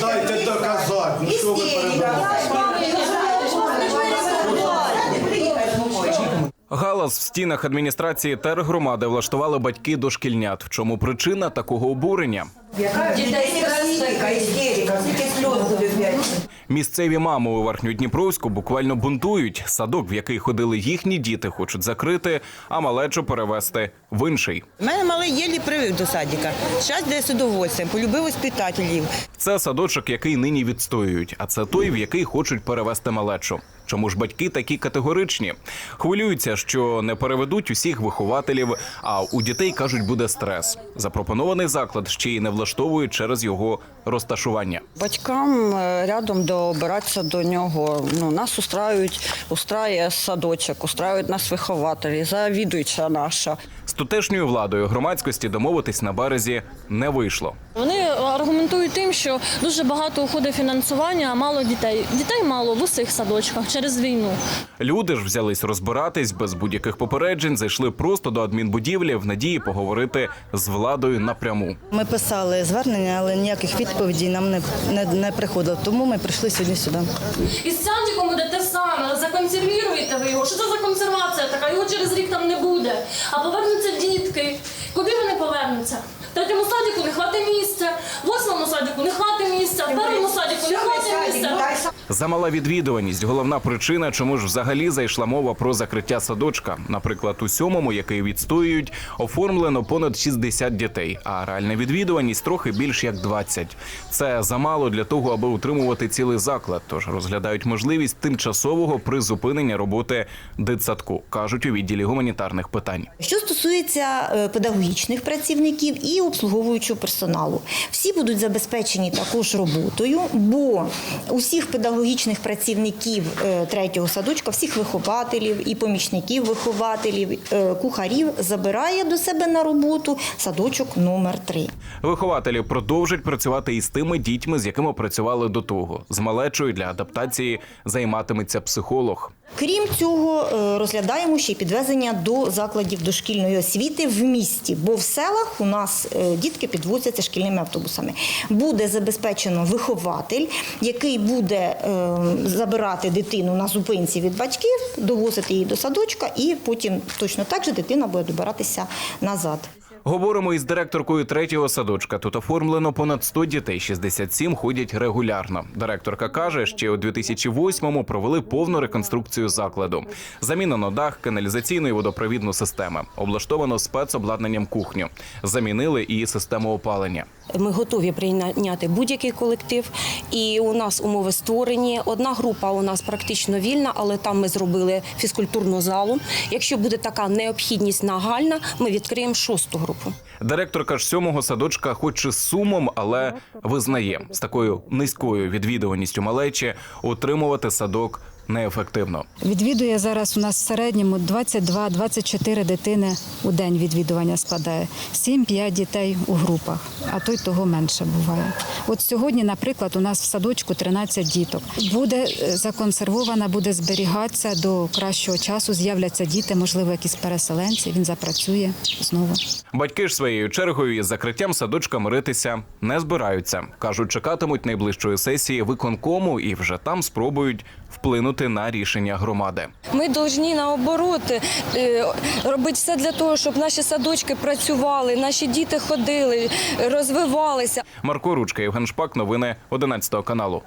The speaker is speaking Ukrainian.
Дайте доказати. Ну що ви? Галас в стінах адміністрації тергромади влаштували батьки дошкільнят. В чому причина такого обурення? Істерика, істерика, скільки сльоз буде п'ять. Місцеві мами у Верхньодніпровську буквально бунтують. Садок, в який ходили їхні діти, хочуть закрити, а малечу перевести в інший. У мене малий єлі привив до садика. Зараз де з удовольствием, полюбив воспитателів. Це садочок, який нині відстоюють, а це той, в який хочуть перевести малечу. Чому ж батьки такі категоричні? Хвилюються, що не переведуть усіх вихователів, а у дітей кажуть, буде стрес. Запропонований заклад ще й не влаштовують через його розташування. Батькам е, рядом добиратися до нього. Ну, нас устраюють, устраює садочок, устраюють нас вихователі, завідуюча наша. Тутешньою владою громадськості домовитись на березі не вийшло. Вони аргументують тим, що дуже багато уходить фінансування, а мало дітей. Дітей мало в усіх садочках через війну. Люди ж взялись розбиратись без будь-яких попереджень, зайшли просто до адмінбудівлі в надії поговорити з владою напряму. Ми писали звернення, але ніяких відповідей нам не, не, не приходило. Тому ми прийшли сьогодні сюди. І з садиком буде те саме. Законсервіруєте ви його. Що це за консервація така? Його через рік там не буде. А повернуться дітки. Куди вони повернуться? В третьому садику не хватить місця, в восьмому садику не хватить місця, в першому садику не хватить. Замала відвідуваність головна причина, чому ж взагалі зайшла мова про закриття садочка. Наприклад, у сьомому, який відстоюють, оформлено понад 60 дітей, а реальна відвідуваність трохи більш як 20. Це замало для того, аби утримувати цілий заклад. Тож розглядають можливість тимчасового призупинення роботи дитсадку, кажуть у відділі гуманітарних питань. Що стосується е, педагогічних працівників і обслуговуючого персоналу, всі будуть забезпечені також роботою, бо усіх педагогічних працівників е, третього садочка, всіх вихователів і помічників вихователів, е, кухарів забирає до себе на роботу садочок номер 3 Вихователі продовжать працювати із тими дітьми, з якими працювали до того. З малечою для адаптації займатиметься психолог. Крім цього, е, розглядаємо ще й підвезення до закладів дошкільної освіти в місті, бо в селах у нас дітки підвозяться шкільними автобусами. Буде забезпечено вихователь, який буде забирати дитину на зупинці від батьків, довозити її до садочка, і потім точно так же дитина буде добиратися назад. Говоримо із директоркою третього садочка. Тут оформлено понад 100 дітей, 67 ходять регулярно. Директорка каже, ще у 2008-му провели повну реконструкцію закладу. Замінено дах, каналізаційну і водопровідну системи. Облаштовано спецобладнанням кухню. Замінили і систему опалення. Ми готові прийняти будь-який колектив, і у нас умови створені. Одна група у нас практично вільна, але там ми зробили фізкультурну залу. Якщо буде така необхідність нагальна, ми відкриємо шосту групу. Директорка ж сьомого садочка, хоч і з сумом, але визнає з такою низькою відвідуваністю малечі утримувати садок неефективно. Відвідує зараз у нас в середньому 22-24 дитини у день відвідування складає. 7-5 дітей у групах, а то й того менше буває. От сьогодні, наприклад, у нас в садочку 13 діток. Буде е, законсервована, буде зберігатися до кращого часу. З'являться діти, можливо, якісь переселенці. Він запрацює знову. Батьки ж своєю чергою із закриттям садочка миритися не збираються. кажуть, чекатимуть найближчої сесії виконкому і вже там спробують вплинути на рішення громади. Ми повинні наоборот е, робити все для того, щоб наші садочки працювали, наші діти ходили, розвивалися. Марко Ручка, Євген Шпак, новини 11 каналу.